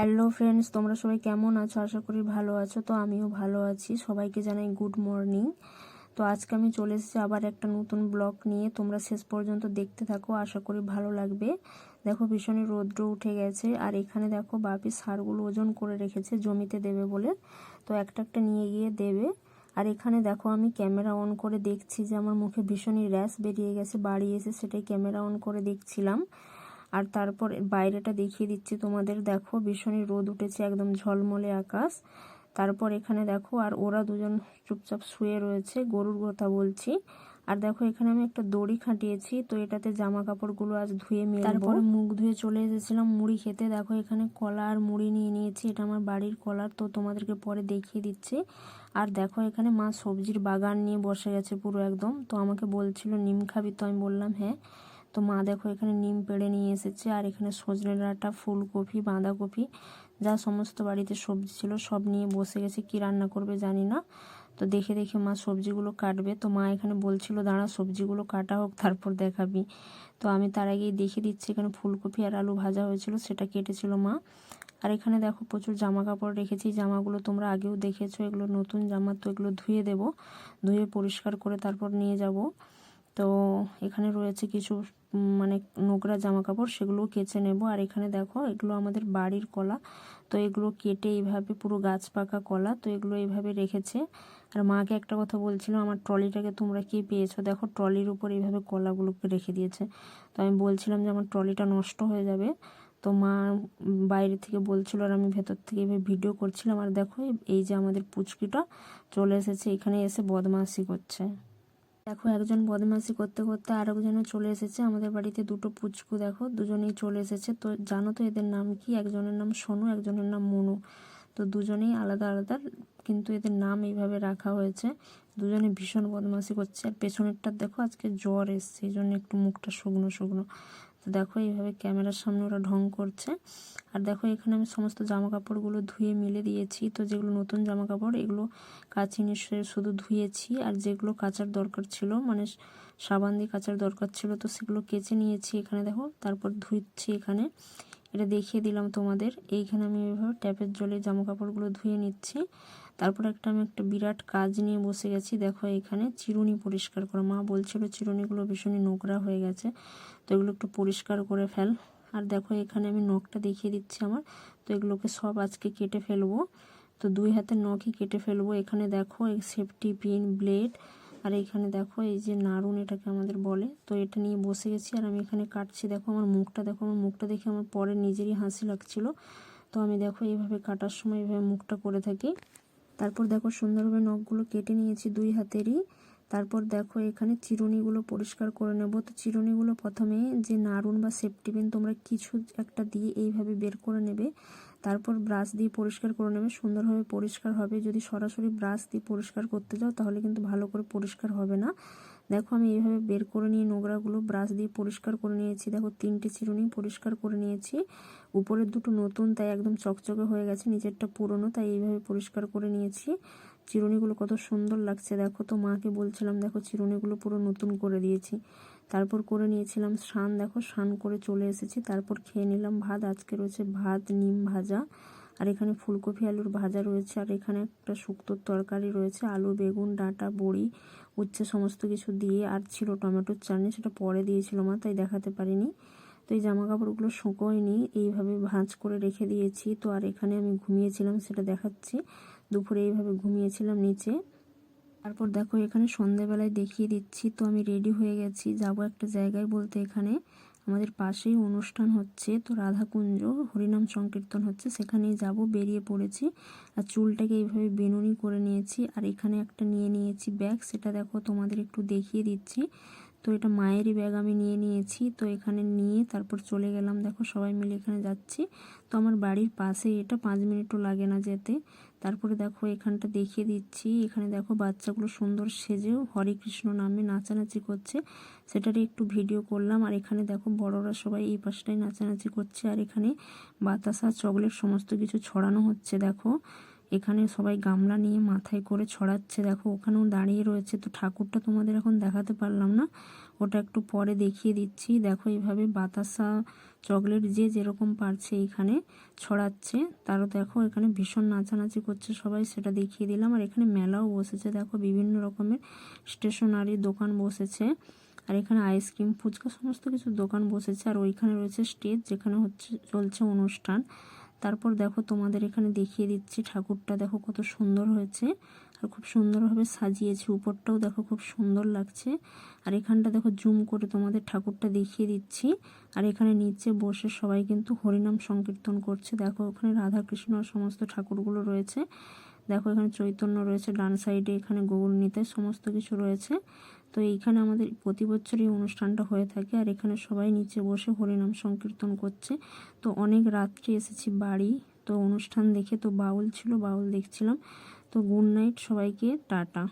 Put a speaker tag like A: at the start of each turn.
A: Hello friends তোমরা সবাই কেমন আছো? আশা করি ভালো আছো। তো আমিও ভালো আছি। সবাইকে জানাই গুড মর্নিং তো আজকে আমি চলে এসেছি আবার একটা নতুন ব্লগ নিয়ে। তোমরা শেষ পর্যন্ত দেখতে থাকো, আশা করি ভালো লাগবে। দেখো, ভীষণই রৌদ্র উঠে গেছে। আর এখানে দেখো, বাপি সারগুলো ওজন করে রেখেছে জমিতে দেবে বলে। তো একটা একটা নিয়ে গিয়ে দেবে। আর এখানে দেখো, আমি ক্যামেরা অন করে দেখছি যে আমার মুখে ভীষণই র্যাশ বেরিয়ে গেছে, বাড়ি এসে সেটাই ক্যামেরা অন করে দেখছিলাম। আর তারপর বাইরেটা দেখিয়ে দিচ্ছি তোমাদের। দেখো ভীষণই রোদ উঠেছে একদম ঝলমলে আকাশ। তারপর এখানে দেখো, আর ওরা দুজন চুপচাপ শুয়ে রয়েছে, গরুর কথা বলছি। আর দেখো, এখানে আমি একটা দড়ি খাটিয়েছি, তো এটাতে জামা কাপড়গুলো আজ ধুয়ে মেলবো। তারপরে মুখ ধুয়ে চলে এসেছিলাম মুড়ি খেতে। দেখো, এখানে কলা আর মুড়ি নিয়ে নিয়েছি, এটা আমার বাড়ির কলার তো তোমাদেরকে পরে দেখিয়ে দিচ্ছি। আর দেখো, এখানে মা সবজির বাগান নিয়ে বসে গেছে পুরো একদম। তো আমাকে বলছিল, নিম খাবি? তো আমি বললাম হ্যাঁ। তো মা দেখো এখানে নিম পেড়ে নিয়ে এসেছে, আর এখানে সজনে ডাঁটা, ফুলকপি, বাঁধাকপি, যা সমস্ত বাড়িতে সবজি ছিল সব নিয়ে বসে গেছে। কি রান্না করবে জানি না। তো দেখে দেখে মা সবজিগুলো কাটবে। তো মা এখানে বলছিল, দাঁড়া, সবজিগুলো কাটা হোক, তারপর দেখাবি। তো আমি তার আগেই দেখিয়ে দিচ্ছি, এখানে ফুলকপি আর আলু ভাজা হয়েছিল, সেটা কেটেছিল মা। আর এখানে দেখো প্রচুর জামা কাপড় রেখেছি। জামাগুলো তোমরা আগেও দেখেছ, এগুলো নতুন জামা, তো এগুলো ধুয়ে দেব, ধুয়ে পরিষ্কার করে তারপর নিয়ে যাব। তো এখানে রয়েছে কিছু মানে নোংরা জামা কাপড় সেগুলো কেচে নেব। আর এখানে দেখো, এগুলো আমাদের বাড়ির কলা। তো এগুলো কেটে এইভাবে পুরো গাছ পাকা কলা, তো এগুলো এইভাবে রেখেছে। আর মাকে একটা কথা বলছিল আমার ট্রলিটাকে তোমরা কি পেয়েছ? দেখো, ট্রলির উপর এইভাবে কলাগুলোকে রেখে দিয়েছে। তো আমি বলছিলাম যে, আমার ট্রলিটা নষ্ট হয়ে যাবে। তো মা বাইরে থেকে বলছিল, আর আমি ভেতর থেকে এভাবে ভিডিও করছিলাম। আর দেখো, এই যে আমাদের পুচকিটা চলে এসেছে। এখানে এসে বদমাশি করছে। দেখো, একজন বদমাসি করতে করতে আরেকজনও চলে এসেছে। আমাদের বাড়িতে দুটো পুচকু, দেখো, দুজনেই চলে এসেছে। তো জানো তো এদের নাম কি? একজনের নাম সোনু, একজনের নাম মনু। তো দুজনেই আলাদা আলাদা, কিন্তু এদের নাম এইভাবে রাখা হয়েছে। দুজনে ভীষণ বদমাসি করছে। আর পেছনেরটা দেখো, আজকে জ্বর এসছে, এই জন্য একটু মুখটা শুকনো শুকনো। তো দেখো এইভাবে ক্যামেরার সামনে ওরা ঢং করছে। আর দেখো এখানে আমি সমস্ত জামা কাপড়গুলো ধুয়ে মিলে দিয়েছি। তো যেগুলো নতুন জামা কাপড় এগুলো কাচি নিশ্চয়ই শুধু ধুয়েছি। আর যেগুলো কাচার দরকার ছিল মানে সাবান দিয়ে কাচার দরকার ছিল, তো সেগুলো কেচে নিয়েছি এখানে দেখো। তারপর ধুচ্ছি এখানে। এটা দেখিয়ে দিলাম তোমাদের। এইখানে আমি এভাবে ট্যাপের জলে জামা কাপড়গুলো ধুয়ে নিচ্ছি। তারপর একটা আমি একটা বিরাট কাজ নিয়ে বসে গেছি। দেখো এখানে চিরুনি পরিষ্কার করা। মা বলছিল চিরুনিগুলো ভীষণই নোংরা হয়ে গেছে, তো এগুলো একটু পরিষ্কার করে ফেল। আর দেখো এখানে আমি নখটা দেখিয়ে দিচ্ছি আমার, তো এগুলোকে সব আজকে কেটে ফেলব। তো দুই হাতের নখই কেটে ফেলব। এখানে দেখো এই সেফটি পিন ব্লেড আর এখানে দেখো এই যে নাড়ুন এটাকে আমাদের বলে। তো এটা নিয়ে বসে গেছি আর আমি এখানে কাটছি। দেখো আমার মুখটা, দেখো আমার মুখটা দেখে আমার পরে নিজেরই হাসি লাগছিল। তো আমি দেখো এইভাবে কাটার সময় এইভাবে মুখটা করে থাকি। তারপর দেখো সুন্দরভাবে নখগুলো কেটে নিয়েছি দুই হাতেরই। তারপর দেখো এখানে চিরুনিগুলো পরিষ্কার করে নেব। তো চিরুনিগুলো প্রথমে যে নাড়ুন বা সেফটি পিন তোমরা কিছু একটা দিয়ে এইভাবে বের করে নেবে। তারপর ব্রাশ দিয়ে পরিষ্কার করে নেবে। সুন্দরভাবে পরিষ্কার হবে। যদি সরাসরি ব্রাশ দিয়ে পরিষ্কার করতে যাও তাহলে কিন্তু ভালো করে পরিষ্কার হবে না। দেখো আমি এইভাবে বের করে নিয়ে নোংরাগুলো ব্রাশ দিয়ে পরিষ্কার করে নিয়েছি। দেখো তিনটে চিরুনি পরিষ্কার করে নিয়েছি। উপরের দুটো নতুন, তাই একদম চকচকে হয়ে গেছে, নিচেরটা পুরনো, তাই এইভাবে পরিষ্কার করে নিয়েছি। চিরুনিগুলো কত সুন্দর লাগছে, দেখো তো, মাকে বলছিলাম, দেখো, চিরুনিগুলো পুরো নতুন করে দিয়েছি। তারপর করে নিয়েছিলাম স্নান, দেখো, স্নান করে চলে এসেছি। তারপর খেয়ে নিলাম ভাত, আজকে রয়েছে ভাত, নিম ভাজা, আর এখানে ফুলকপি, আলুর ভাজা রয়েছে, আর এখানে একটা শুক্তোর তরকারি রয়েছে, আলু, বেগুন, ডাঁটা, বড়ি, উচ্ছে, সমস্ত কিছু দিয়ে, আর ছিল টমেটোর চাটনি, সেটা পরে দিয়েছিল মা, তাই দেখাতে পারিনি। তো এই জামা কাপড়গুলো শুকোয়নি, এইভাবে ভাঁজ করে রেখে দিয়েছি। তো আর এখানে আমি ঘুমিয়েছিলাম, সেটা দেখাচ্ছি। দুপুরে এইভাবে ঘুমিয়েছিলাম নিচে। তারপর দেখো, এখানে সন্ধেবেলায় দেখিয়ে দিচ্ছি। তো আমি রেডি হয়ে গেছি, যাব একটা জায়গায় বলতে এখানে। আমাদের পাশেই অনুষ্ঠান হচ্ছে, তো রাধাকুঞ্জ, হরিনাম সংকীর্তন হচ্ছে, সেখানেই যাব, বেরিয়ে পড়েছি। আর চুলটাকে এইভাবে বেনুনি করে নিয়েছি, আর এখানে একটা নিয়ে নিয়েছি ব্যাগ, সেটা দেখো তোমাদের একটু দেখিয়ে দিচ্ছি। তো এটা মায়েরই ব্যাগ আমি নিয়ে নিয়েছি। তো এখানে নিয়ে তারপর চলে গেলাম। দেখো সবাই মিলে এখানে যাচ্ছি। তো আমার বাড়ির পাশে এটা পাঁচ মিনিটও লাগে না যেতে। তারপরে দেখো এখানটা দেখিয়ে দিচ্ছি। এখানে দেখো বাচ্চাগুলো সুন্দর সেজেও হরে কৃষ্ণ নামে নাচানাচি করছে। সেটারই একটু ভিডিও করলাম। আর এখানে দেখো বড়রা সবাই এই পাশটাই নাচানাচি করছে। আর এখানে বাতাসা, চকলেট, সমস্ত কিছু ছড়ানো হচ্ছে, দেখো। এখানে সবাই গামলা নিয়ে মাথায় করে ছড়াচ্ছে। দেখো, ওখানেও দাঁড়িয়ে রয়েছে। তো ঠাকুরটা তোমাদের এখন দেখাতে পারলাম না। ওটা একটু পরে দেখিয়ে দিচ্ছি। দেখো এইভাবে বাতাসা, চকলেট যে যেরকম পারছে এখানে ছড়াচ্ছে। তারও দেখো, এখানে ভীষণ নাচানাচি করছে সবাই, সেটা দেখিয়ে দিলাম। আর এখানে মেলাও বসেছে। দেখো, বিভিন্ন রকমের স্টেশনারি দোকান বসেছে। আর এখানে আইসক্রিম, ফুচকা, সমস্ত কিছু দোকান বসেছে। আর ওইখানে রয়েছে স্টেজ, যেখানে হচ্ছে, চলছে অনুষ্ঠান। তারপর দেখো তোমাদের এখানে দেখিয়ে দিচ্ছি, ঠাকুরটা দেখো কত সুন্দর হয়েছে আর খুব সুন্দরভাবে সাজিয়েছে। উপরটাও দেখো খুব সুন্দর লাগছে। আর এখানটা দেখো জুম করে তোমাদের ঠাকুরটা দেখিয়ে দিচ্ছি। আর এখানে নিচে বসে সবাই কিন্তু হরিনাম সংকীর্তন করছে। দেখো ওখানে রাধাকৃষ্ণ সমস্ত ঠাকুরগুলো রয়েছে। দেখো এখানে চৈতন্য রয়েছে ডান সাইডে, এখানে গৌর নিতাই সমস্ত কিছু রয়েছে। তো এইখানে আমাদের প্রতি বছর এই অনুষ্ঠানটা হয়ে থাকে আর এখানে সবাই নিচে বসে হরিনাম সংকীর্তন করছে। তো অনেক রাত্রে এসেছি বাড়ি। তো অনুষ্ঠান দেখে তো বাউল ছিল, বাউল দেখছিলাম। তো গুড নাইট সবাইকে, টাটা।